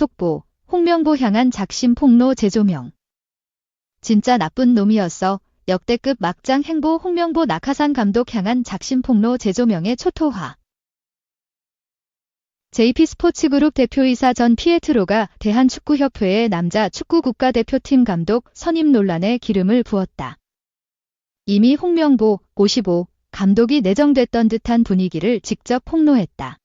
속보, 홍명보 향한 작심 폭로 재조명. 진짜 나쁜 놈이었어. 역대급 막장 행보 홍명보 낙하산 감독 향한 작심 폭로 재조명의 초토화. JP 스포츠그룹 대표이사 전 피에트로가 대한축구협회의 남자 축구 국가대표팀 감독 선임 논란에 기름을 부었다. 이미 홍명보 55 감독이 내정됐던 듯한 분위기를 직접 폭로했다.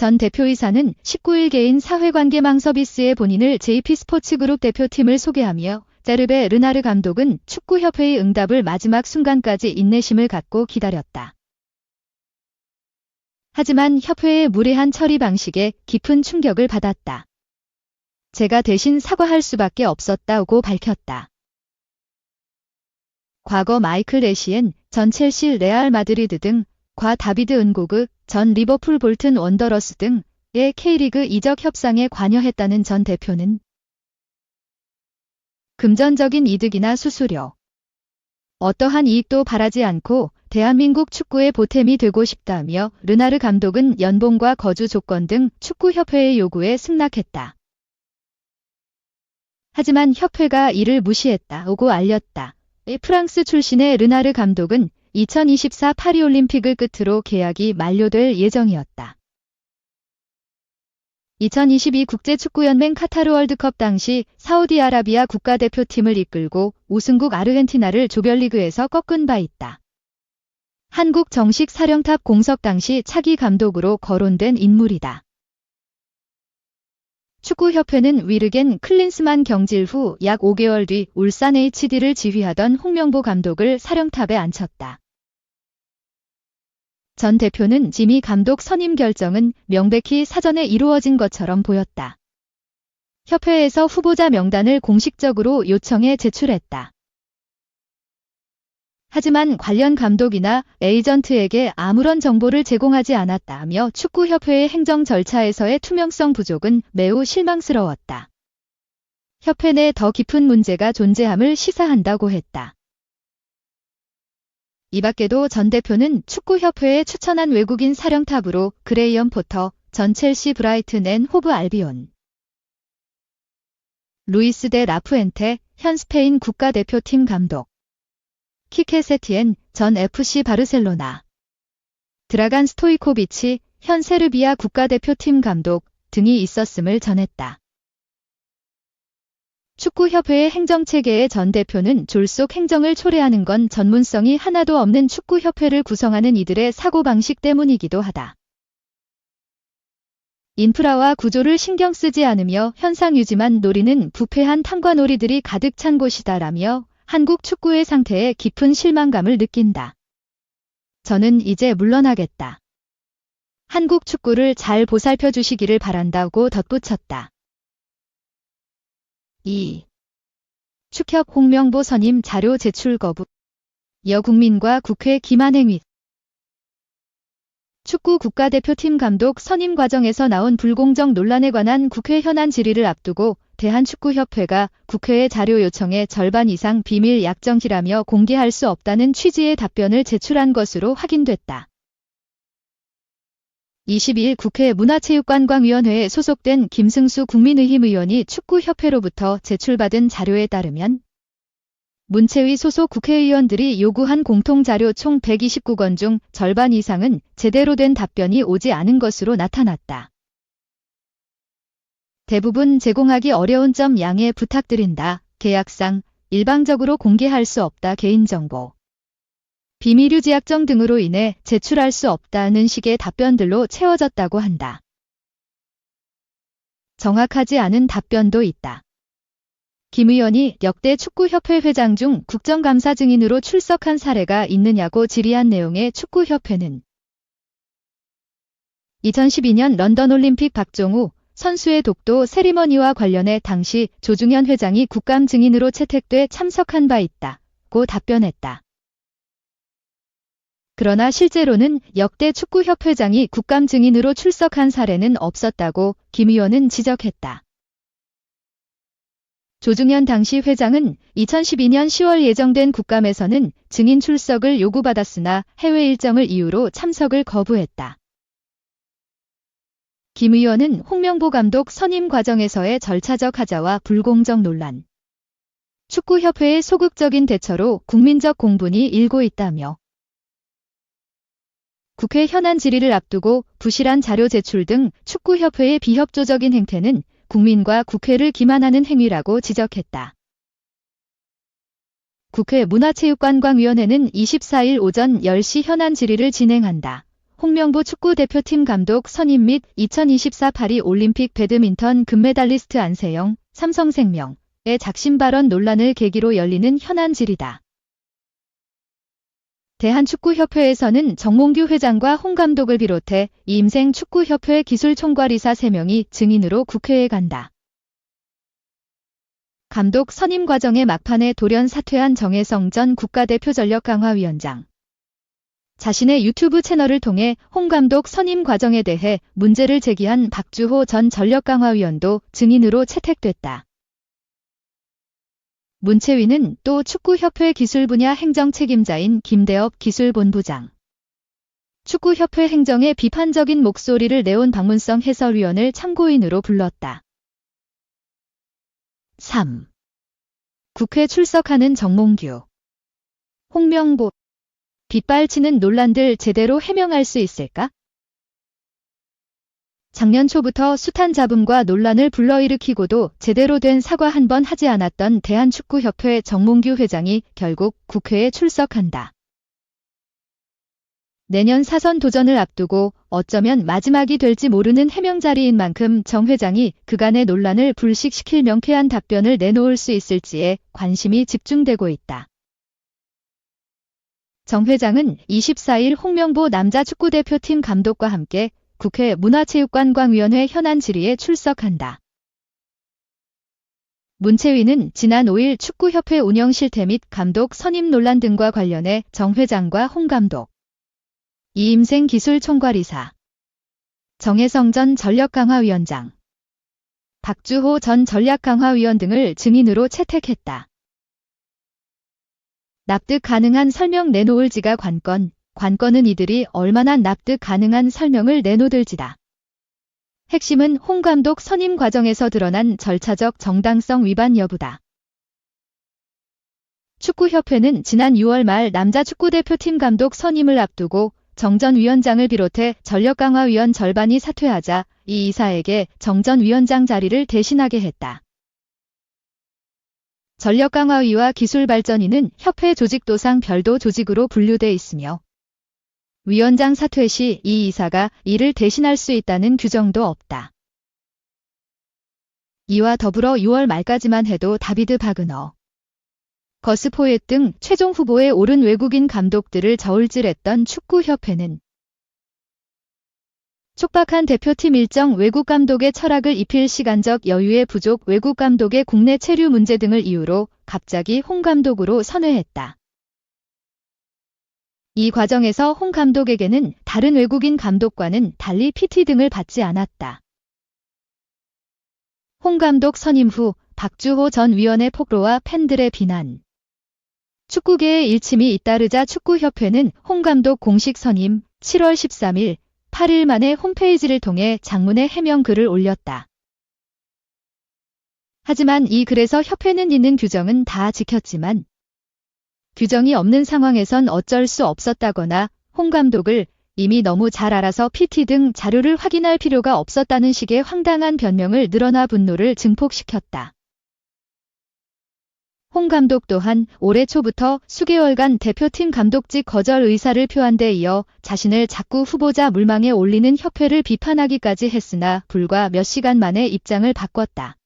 전 대표이사는 19일 개인 사회관계망 서비스에 본인을 JP 스포츠그룹 대표팀을 소개하며 제르베 르나르 감독은 축구협회의 응답을 마지막 순간까지 인내심을 갖고 기다렸다. 하지만 협회의 무례한 처리 방식에 깊은 충격을 받았다. 제가 대신 사과할 수밖에 없었다고 밝혔다. 과거 마이클 에시엔, 전 첼시 레알 마드리드 등, 과 다비드 은고그, 전 리버풀 볼튼 원더러스 등의 K리그 이적 협상에 관여했다는 전 대표는 금전적인 이득이나 수수료, 어떠한 이익도 바라지 않고 대한민국 축구의 보탬이 되고 싶다며 르나르 감독은 연봉과 거주 조건 등 축구협회의 요구에 승낙했다. 하지만 협회가 이를 무시했다고 알렸다. 프랑스 출신의 르나르 감독은 2024 파리올림픽을 끝으로 계약이 만료될 예정이었다. 2022 국제축구연맹 카타르 월드컵 당시 사우디아라비아 국가대표팀을 이끌고 우승국 아르헨티나를 조별리그에서 꺾은 바 있다. 한국 정식 사령탑 공석 당시 차기 감독으로 거론된 인물이다. 축구협회는 위르겐 클린스만 경질 후 약 5개월 뒤 울산 HD를 지휘하던 홍명보 감독을 사령탑에 앉혔다. 전 대표는 지미 감독 선임 결정은 명백히 사전에 이루어진 것처럼 보였다. 협회에서 후보자 명단을 공식적으로 요청해 제출했다. 하지만 관련 감독이나 에이전트에게 아무런 정보를 제공하지 않았다며 축구협회의 행정 절차에서의 투명성 부족은 매우 실망스러웠다. 협회 내 더 깊은 문제가 존재함을 시사한다고 했다. 이 밖에도 전 대표는 축구협회에 추천한 외국인 사령탑으로 그레이엄 포터, 전 첼시 브라이튼 앤 호브 알비온, 루이스 데 라푸엔테, 현 스페인 국가대표팀 감독, 키케 세티엔, 전 FC 바르셀로나, 드라간 스토이코비치, 현 세르비아 국가대표팀 감독 등이 있었음을 전했다. 축구협회의 행정체계의 전 대표는 졸속 행정을 초래하는 건 전문성이 하나도 없는 축구협회를 구성하는 이들의 사고방식 때문이기도 하다. 인프라와 구조를 신경 쓰지 않으며 현상 유지만 노리는 부패한 탐관오리들이 가득 찬 곳이다라며 한국 축구의 상태에 깊은 실망감을 느낀다. 저는 이제 물러나겠다. 한국 축구를 잘 보살펴 주시기를 바란다고 덧붙였다. 2. 축협 홍명보 선임 자료 제출 거부. 여국민과 국회 기만행위. 축구 국가대표팀 감독 선임 과정에서 나온 불공정 논란에 관한 국회 현안 질의를 앞두고 대한축구협회가 국회의 자료 요청의 절반 이상 비밀 약정이라며 공개할 수 없다는 취지의 답변을 제출한 것으로 확인됐다. 22일 국회 문화체육관광위원회에 소속된 김승수 국민의힘 의원이 축구협회로부터 제출받은 자료에 따르면 문체위 소속 국회의원들이 요구한 공통자료 총 129건 중 절반 이상은 제대로 된 답변이 오지 않은 것으로 나타났다. 대부분 제공하기 어려운 점 양해 부탁드린다. 계약상 일방적으로 공개할 수 없다. 개인정보. 비밀 유지 약정 등으로 인해 제출할 수 없다는 식의 답변들로 채워졌다고 한다. 정확하지 않은 답변도 있다. 김 의원이 역대 축구협회 회장 중 국정감사 증인으로 출석한 사례가 있느냐고 질의한 내용의 축구협회는 2012년 런던 올림픽 박종우 선수의 독도 세리머니와 관련해 당시 조중현 회장이 국감 증인으로 채택돼 참석한 바 있다고 답변했다. 그러나 실제로는 역대 축구협회장이 국감 증인으로 출석한 사례는 없었다고 김 의원은 지적했다. 조중현 당시 회장은 2012년 10월 예정된 국감에서는 증인 출석을 요구받았으나 해외 일정을 이유로 참석을 거부했다. 김 의원은 홍명보 감독 선임 과정에서의 절차적 하자와 불공정 논란, 축구협회의 소극적인 대처로 국민적 공분이 일고 있다며 국회 현안 질의를 앞두고 부실한 자료 제출 등 축구협회의 비협조적인 행태는 국민과 국회를 기만하는 행위라고 지적했다. 국회 문화체육관광위원회는 24일 오전 10시 현안 질의를 진행한다. 홍명보 축구대표팀 감독 선임 및 2024 파리 올림픽 배드민턴 금메달리스트 안세영, 삼성생명의 작심 발언 논란을 계기로 열리는 현안 질의다. 대한축구협회에서는 정몽규 회장과 홍 감독을 비롯해 이임생 축구협회 기술총괄이사 3명이 증인으로 국회에 간다. 감독 선임 과정의 막판에 돌연 사퇴한 정혜성 전 국가대표 전력강화위원장. 자신의 유튜브 채널을 통해 홍 감독 선임 과정에 대해 문제를 제기한 박주호 전 전력강화위원도 증인으로 채택됐다. 문채위는 또 축구협회 기술 분야 행정 책임자인 김대업 기술본부장, 축구협회 행정에 비판적인 목소리를 내온 박문성 해설위원을 참고인으로 불렀다. 3. 국회 출석하는 정몽규, 홍명보, 빗발치는 논란들 제대로 해명할 수 있을까? 작년 초부터 숱한 잡음과 논란을 불러일으키고도 제대로 된 사과 한 번 하지 않았던 대한축구협회 정몽규 회장이 결국 국회에 출석한다. 내년 사선 도전을 앞두고 어쩌면 마지막이 될지 모르는 해명 자리인 만큼 정 회장이 그간의 논란을 불식시킬 명쾌한 답변을 내놓을 수 있을지에 관심이 집중되고 있다. 정 회장은 24일 홍명보 남자축구대표팀 감독과 함께 국회 문화체육관광위원회 현안 질의에 출석한다. 문채위는 지난 5일 축구협회 운영 실태 및 감독 선임 논란 등과 관련해 정 회장과 홍 감독, 이임생 기술 총괄이사, 정혜성 전 전력강화위원장, 박주호 전 전략강화위원 등을 증인으로 채택했다. 납득 가능한 설명 내놓을지가 관건, 관건은 이들이 얼마나 납득 가능한 설명을 내놓을지다. 핵심은 홍 감독 선임 과정에서 드러난 절차적 정당성 위반 여부다. 축구협회는 지난 6월 말 남자 축구대표팀 감독 선임을 앞두고 정전 위원장을 비롯해 전력강화위원 절반이 사퇴하자 이 이사에게 정전 위원장 자리를 대신하게 했다. 전력 강화위와 기술 발전위는 협회 조직 도상 별도 조직으로 분류돼 있으며 위원장 사퇴 시 이 이사가 이를 대신할 수 있다는 규정도 없다. 이와 더불어 6월 말까지만 해도 다비드 바그너, 거스포엣 등 최종 후보에 오른 외국인 감독들을 저울질했던 축구협회는 촉박한 대표팀 일정 외국 감독의 철학을 입힐 시간적 여유의 부족 외국 감독의 국내 체류 문제 등을 이유로 갑자기 홍 감독으로 선회했다. 이 과정에서 홍 감독에게는 다른 외국인 감독과는 달리 PT 등을 받지 않았다. 홍 감독 선임 후 박주호 전 위원의 폭로와 팬들의 비난. 축구계의 일침이 잇따르자 축구협회는 홍 감독 공식 선임 7월 13일 8일 만에 홈페이지를 통해 장문의 해명 글을 올렸다. 하지만 이 글에서 협회는 있는 규정은 다 지켰지만 규정이 없는 상황에선 어쩔 수 없었다거나 홍 감독을 이미 너무 잘 알아서 PT 등 자료를 확인할 필요가 없었다는 식의 황당한 변명을 늘어나 분노를 증폭시켰다. 홍 감독 또한 올해 초부터 수개월간 대표팀 감독직 거절 의사를 표한 데 이어 자신을 자꾸 후보자 물망에 올리는 협회를 비판하기까지 했으나 불과 몇 시간 만에 입장을 바꿨다.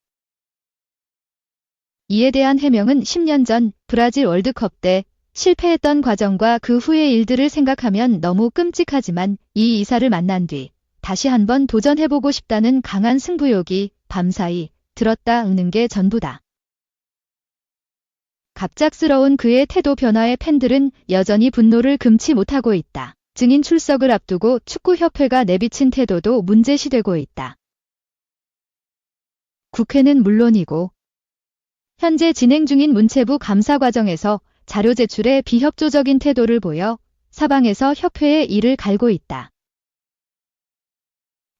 이에 대한 해명은 10년 전 브라질 월드컵 때 실패했던 과정과 그 후의 일들을 생각하면 너무 끔찍하지만 이 이사를 만난 뒤 다시 한번 도전해보고 싶다는 강한 승부욕이 밤사이 들었다 으는 게 전부다. 갑작스러운 그의 태도 변화에 팬들은 여전히 분노를 금치 못하고 있다. 증인 출석을 앞두고 축구협회가 내비친 태도도 문제시되고 있다. 국회는 물론이고 현재 진행 중인 문체부 감사 과정에서 자료 제출에 비협조적인 태도를 보여 사방에서 협회의 이를 갈고 있다.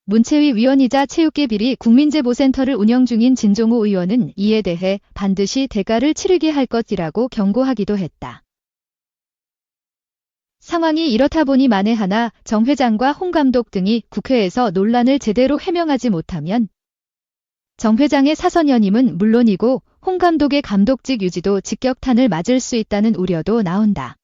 문체위 위원이자 체육계 비리 국민제보센터를 운영 중인 진종호 의원은 이에 대해 반드시 대가를 치르게 할 것이라고 경고하기도 했다. 상황이 이렇다 보니 만에 하나 정 회장과 홍 감독 등이 국회에서 논란을 제대로 해명하지 못하면 정 회장의 사선 연임은 물론이고 홍 감독의 감독직 유지도 직격탄을 맞을 수 있다는 우려도 나온다.